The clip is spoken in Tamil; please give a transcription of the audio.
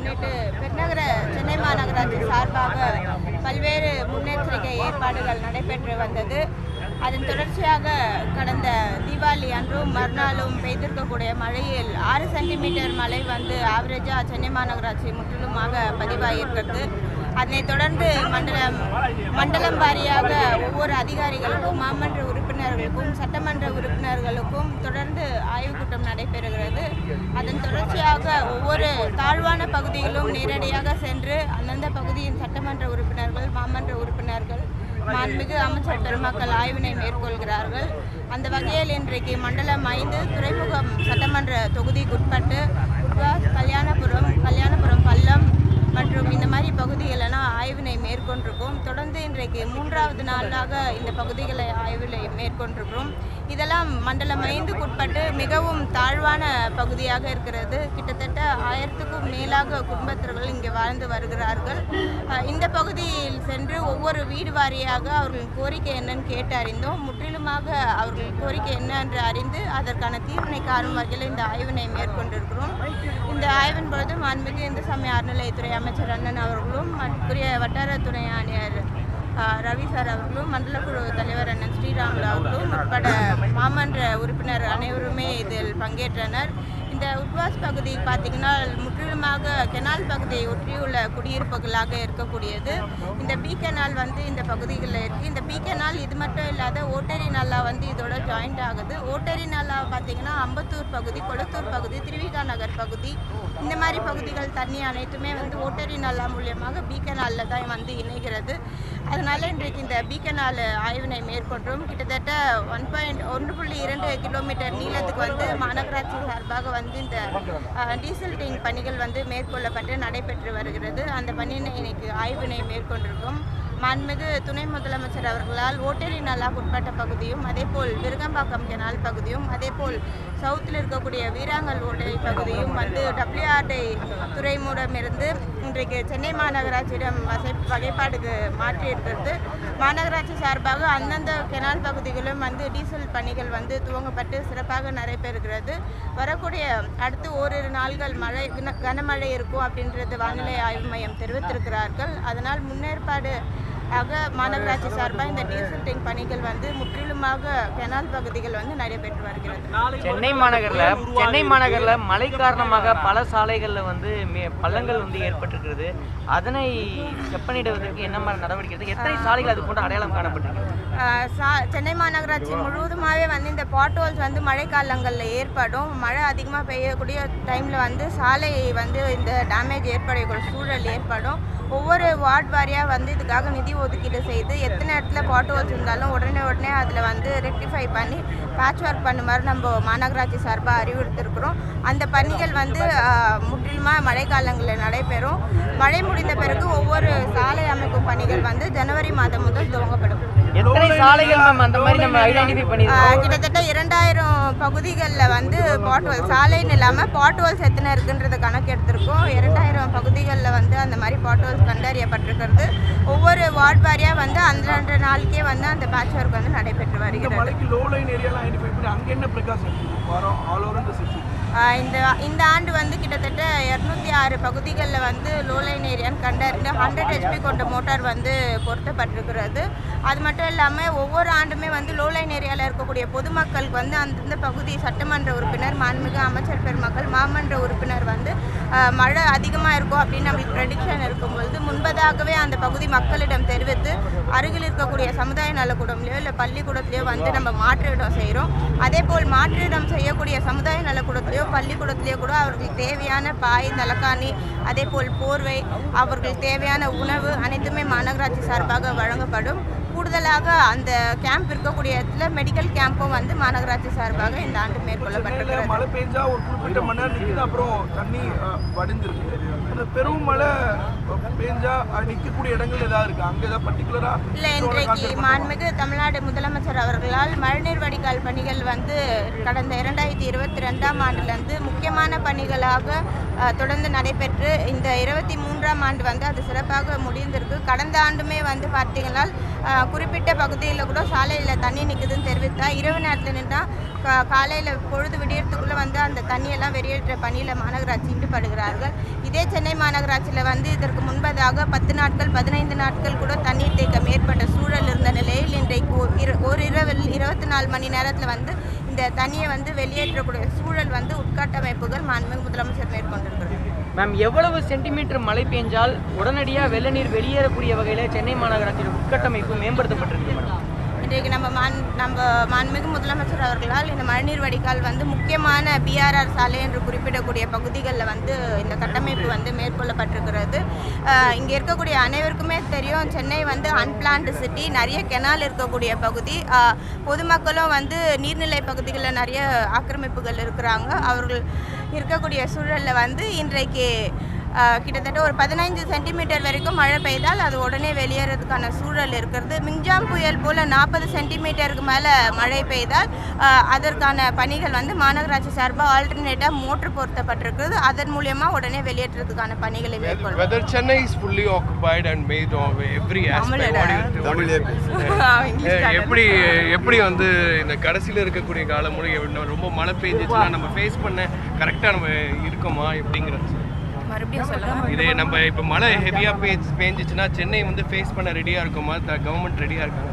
முன்னிட்டு பெருநகர சென்னை மாநகராட்சி சார்பாக பல்வேறு முன்னெச்சரிக்கை ஏற்பாடுகள் நடைபெற்று வந்தது. அதன் தொடர்ச்சியாக கடந்த தீபாவளி அன்றும் மறுநாளும் பெய்திருக்கக்கூடிய மழையில் ஆறு சென்டிமீட்டர் மழை வந்து ஆவரேஜாக சென்னை மாநகராட்சி முற்றிலுமாக பதிவாகியிருக்கிறது அதனைத் தொடர்ந்து மண்டலம் மண்டலம் வாரியாக ஒவ்வொரு அதிகாரிகளுக்கும் மாமன்ற உறுப்பினர்களுக்கும் சட்டமன்ற உறுப்பினர்களுக்கும் தொடர்ந்து ஆய்வுக் கூட்டம் நடைபெறுகிறது. அதன் தொடர்ச்சியாக ஒவ்வொரு தாழ்வான பகுதியிலும் நேரடியாக சென்று அந்தந்த பகுதியின் சட்டமன்ற உறுப்பினர்கள் மாமன்ற உறுப்பினர்கள் மாண்புமிகு அமைச்சர் பெருமக்கள் ஆய்வினை மேற்கொள்கிறார்கள். அந்த வகையில் இன்றைக்கு மண்டலம் ஐந்து துறைமுகம் சட்டமன்ற தொகுதிக்குட்பட்டு கல்யாணபுரம் கல்யாணபுரம் பள்ளம் மற்றும் இந்த மாதிரி பகுதிகளெல்லாம் மேற்கொண்டிருக்கோம் தொடர்ந்து இன்றைக்கு மூன்றாவது நாளாக இந்த பகுதிகளை ஆய்வில் மேற்கொண்டிருக்கிறோம். இதெல்லாம் மண்டலம் ஐந்துக்குட்பட்டு மிகவும் தாழ்வான பகுதியாக இருக்கிறது. கிட்டத்தட்ட ஆயிரத்துக்கும் மேலாக குடும்பத்தினர்கள் இங்கே வாழ்ந்து வருகிறார்கள். இந்த பகுதியில் சென்று ஒவ்வொரு வீடு வாரியாக அவர்களின் கோரிக்கை என்னன்னு கேட்டு அறிந்தோம். முற்றிலுமாக அவர்கள் கோரிக்கை என்ன என்று அறிந்து அதற்கான தீர்வினை காணும் வகையில் இந்த ஆய்வினை மேற்கொண்டிருக்கிறோம். இந்த ஆய்வின் பொழுது மாண்புமிகு இந்து சமய அறநிலையத்துறை அமைச்சர் அண்ணன் அவர்களும் மற்ற வட்டாரத்துறை ஆணையர் ரவி சார் அவர்களும் மண்டலக்குழு தலைவர் அண்ணன் ஸ்ரீராமுலு அவர்களும் உட்பட மாமன்ற உறுப்பினர் அனைவருமே இதில் பங்கேற்றனர். இந்த உட்வாஸ் பகுதி பார்த்திங்கன்னா முற்றிலுமாக கெனால் பகுதியை ஒற்றியுள்ள குடியிருப்புகளாக இருக்கக்கூடியது. இந்த பி கெனால் வந்து இந்த பகுதிகளில் இருக்குது இந்த பி கெனால் இது மட்டும் இல்லாத ஓட்டரி நல்லா வந்து இதோட ஜாயிண்ட் ஆகுது. ஓட்டரி நல்லா பார்த்திங்கன்னா அம்பத்தூர் பகுதி கொளத்தூர் பகுதி திருவிகா நகர் பகுதி இந்த மாதிரி பகுதிகள் தண்ணி அனைத்துமே வந்து ஓட்டரி நாள் மூலியமாக பி தான் வந்து இணைகிறது. அதனால இன்றைக்கு இந்த பி நாள் ஆய்வினை மேற்கொண்டோம். கிட்டத்தட்ட ஒன் பாயிண்ட் ஒன்று புள்ளி இரண்டு கிலோமீட்டர் நீளத்துக்கு வந்து மாநகராட்சி சார்பாக வந்து இந்த டீசல் டேங்க் பணிகள் வந்து மேற்கொள்ளப்பட்டு நடைபெற்று வருகிறது. அந்த பணியினை இன்னைக்கு ஆய்வினை மேற்கொண்டிருக்கோம். மாண்புமிகு துணை முதலமைச்சர் அவர்களால் ஓட்டேரி நல்லா உட்பட்ட பகுதியும் அதேபோல் விருகம்பாக்கம் கெனால் பகுதியும் அதேபோல் சவுத்தில் இருக்கக்கூடிய வீராங்கல் ஓட்டை பகுதியும் வந்து டபிள்யூஆர்டி துறைமுடமிருந்து இன்றைக்கு சென்னை மாநகராட்சியிடம் வசை வகைப்பாடுக்கு மாற்றியிருக்கிறது மாநகராட்சி சார்பாக அந்தந்த கெனால் பகுதிகளிலும் வந்து டீசல் பணிகள் வந்து துவங்கப்பட்டு சிறப்பாக நடைபெறுகிறது. வரக்கூடிய அடுத்து ஓரிரு நாள்கள் மழை கன- கனமழை இருக்கும் அப்படின்றது வானிலை ஆய்வு மையம் தெரிவித்திருக்கிறார்கள். அதனால் முன்னேற்பாடு ஆக மாநகராட்சி சார்பாக இந்த டீசல் டேங்க் பணிகள் வந்து முற்றிலுமாக கெனால் பகுதிகள் வந்து நடைபெற்று வருகிறது. சென்னை மாநகரில் சென்னை மாநகரில் மழை காரணமாக பல சாலைகளில் வந்து பள்ளங்கள் வந்து ஏற்பட்டிருக்கிறது. அதனை செப்பனிடுவதற்கு என்ன மாதிரி நடவடிக்கை எடுத்து எத்தனை சாலைகள் அது போன்ற அடையாளம் காணப்பட்டிருக்கு சென்னை மாநகராட்சி முழுவதுமாகவே வந்து இந்த பாட்ஹோல்ஸ் வந்து மழைக்காலங்களில் ஏற்படும். மழை அதிகமாக பெய்யக்கூடிய டைமில் வந்து சாலை வந்து இந்த டேமேஜ் ஏற்படக்கூடிய சூழல் ஏற்படும். ஒவ்வொரு வார்டு வாரியாக வந்து இதுக்காக நிதி ஒதுக்கீடு செய்து எத்தனை இடத்துல பாட்ஹோல்ஸ் இருந்தாலும் உடனே உடனே அதில் வந்து ரெக்டிஃபை பண்ணி பேட்ச் ஒர்க் பண்ணுமாறு நம்ம மாநகராட்சி சார்பாக அறிவுறுத்திருக்கிறோம். அந்த பணிகள் வந்து முற்றிலுமாக மழைக்காலங்களில் நடைபெறும். மழை முடிந்த பிறகு ஒவ்வொரு சாலை அமைக்கும் பணிகள் வந்து ஜனவரி மாதம் முதல் துவங்கப்படும். கிட்டத்தட்ட இரண்டாயிரம் பகுதிகளில் வந்து பாட்வல் சாலைன்னு இல்லாமல் பாட்வல்ஸ் எத்தனை இருக்குன்றது கணக்கு எடுத்திருக்கோம். இரண்டாயிரம் பகுதிகளில் வந்து அந்த மாதிரி பாட்வல்ஸ் கண்டறியப்பட்டிருக்கிறது. ஒவ்வொரு வார்டு வாரியாக வந்து அந்தந்த நாளுக்கே வந்து அந்த பேட்ச் ஒர்க் வந்து நடைபெற்று வருகிறது. இந்த இந்த ஆண்டு வந்து கிட்டத்தட்ட இரநூத்தி ஆறு பகுதிகளில் வந்து லோலைன் ஏரியான்னு கண்டறிந்து ஹண்ட்ரட் ஹெச்பி கொண்ட மோட்டார் வந்து பொருத்தப்பட்டிருக்கிறது. அது மட்டும் இல்லாமல் ஒவ்வொரு ஆண்டுமே வந்து லோலைன் ஏரியாவில் இருக்கக்கூடிய பொதுமக்களுக்கு வந்து அந்தந்த பகுதி சட்டமன்ற உறுப்பினர் மாண்புமிகு அமைச்சர் பெருமக்கள் மாமன்ற உறுப்பினர் வந்து மழை அதிகமாக இருக்கும் அப்படின்னு நம்மளுக்கு ப்ரெடிக்ஷன் இருக்கும்பொழுது முன்பதாகவே அந்த பகுதி மக்களிடம் தெரிவித்து அருகில் இருக்கக்கூடிய சமுதாய நலக்கூடம்லையோ இல்லை பள்ளிக்கூடத்துலையோ வந்து நம்ம மாற்றிடம் செய்கிறோம் அதே போல் மாற்றிடம் செய்யக்கூடிய சமுதாய நலக்கூடத்திலையோ பள்ளிக்கூடத்திலையோ கூட அவர்களுக்கு தேவையான பாய் தலக்காணி அதே போல் போர்வை அவர்களுக்கு தேவையான உணவு அனைத்துமே மாநகராட்சி சார்பாக வழங்கப்படும். கூடுதலாக அந்த கேம்ப் இருக்கக்கூடிய இடத்துல மெடிக்கல் கேம்பும் வந்து மாநகராட்சி சார்பாக இந்த ஆண்டு மேற்கொள்ளப்பட்டிருக்கிறது. மழை பெஞ்சா ஒரு குறிப்பிட்ட மணி நேரம் நிற்குது அப்புறம் தண்ணி வடிஞ்சிருக்கு அந்த பெரும் மழை பெஞ்சா அது நிற்கக்கூடிய இடங்கள் ஏதாவது இருக்கு? அங்கே ஏதாவது பர்டிகுலரா இல்லை இன்றைக்கு மாண்புமிகு தமிழ்நாடு முதலமைச்சர் அவர்களால் மழைநீர் வடிகால் பணிகள் வந்து கடந்த இரண்டாயிரத்தி இருபத்தி ரெண்டாம் ஆண்டுலேருந்து முக்கியமான பணிகளாக தொடர்ந்து நடைபெற்று இந்த இருபத்தி மூன்றாம் ஆண்டு வந்து அது சிறப்பாக முடிந்திருக்கு கடந்த ஆண்டுமே வந்து பார்த்தீங்கன்னா குறிப்பிட்ட பகுதியில் கூட சாலையில் தண்ணி நிற்குதுன்னு தெரிவித்தா இரவு நேரத்தில் நின்றால் கா காலையில் பொழுது விடியறதுக்குள்ளே வந்து அந்த தண்ணியெல்லாம் வெளியேற்ற பணியில் மாநகராட்சி ஈடுபடுகிறார்கள். இதே சென்னை மாநகராட்சியில் வந்து இதற்கு முன்பதாக பத்து நாட்கள் பதினைந்து நாட்கள் கூட தண்ணீர் தேக்கம் ஏற்பட்ட சூழல் இருந்த நிலையில் இன்றைக்கு ஒரு ஒரு இரவில் இருபத்தி நாலு மணி நேரத்தில் வந்து இந்த தண்ணியை வந்து வெளியேற்றக்கூடிய சூழல் வந்து உட்கட்டமைப்புகள் மாண்புமிகு முதலமைச்சர் மேற்கொண்டிருக்கிறது மேம் எவ்வளவு சென்டிமீட்டர் மழை பெஞ்சால் உடனடியாக வெள்ள நீர் வெளியேறக்கூடிய வகையில் சென்னை மாநகராட்சியின் உட்கட்டமைப்பு மேம்படுத்தப்பட்டிருக்கு மேடம்? இன்றைக்கு நம்ம மான் நம்ம மாண்புமிகு முதலமைச்சர் அவர்களால் இந்த மழைநீர் வடிகால் வந்து முக்கியமான பிஆர்ஆர் சாலை என்று குறிப்பிடக்கூடிய பகுதிகளில் வந்து இந்த கட்டமைப்பு வந்து மேற்கொள்ளப்பட்டிருக்கிறது. இங்கே இருக்கக்கூடிய அனைவருக்குமே தெரியும் சென்னை வந்து அன்பிளான்டு சிட்டி நிறைய கெனால் இருக்கக்கூடிய பகுதி. பொதுமக்களும் வந்து நீர்நிலை பகுதிகளில் நிறைய ஆக்கிரமிப்புகள் இருக்கிறாங்க. அவர்கள் இருக்கக்கூடிய சூழலில் வந்து இன்றைக்கு கிட்டத்தட்ட ஒரு பதினைஞ்சு சென்டிமீட்டர் வரைக்கும் மழை பெய்தால் அது உடனே வெளியேறதுக்கான சூழல் இருக்கிறது மிங்ஜாம் புயல் போல் நாற்பது சென்டிமீட்டருக்கு மேலே மழை பெய்தால் அதற்கான பணிகள் வந்து மாநகராட்சி சார்பாக ஆல்டர்னேட்டாக மோட்ரு பொருத்தப்பட்டிருக்கிறது. அதன் மூலியமா உடனே வெளியேற்றத்துக்கான பணிகளை மேற்கொள்ளும் what do you- what do you- English எப்படி எப்படி வந்து இந்த கடைசியில் இருக்கக்கூடிய காலம் எவ்வளவு ரொம்ப மழை பெஞ்சிச்சுன்னா நம்ம ஃபேஸ் பண்ண கரெக்டாக நம்ம இருக்கோமா? எப்படிங்கிறது மறுபடியும் சொல்லுங்கள் இதே நம்ம இப்போ மழை ஹெவியாக பேஞ்சு பேஞ்சிச்சுன்னா சென்னை வந்து ஃபேஸ் பண்ண ரெடியாக இருக்குமா கவர்மெண்ட் ரெடியாக இருக்குமா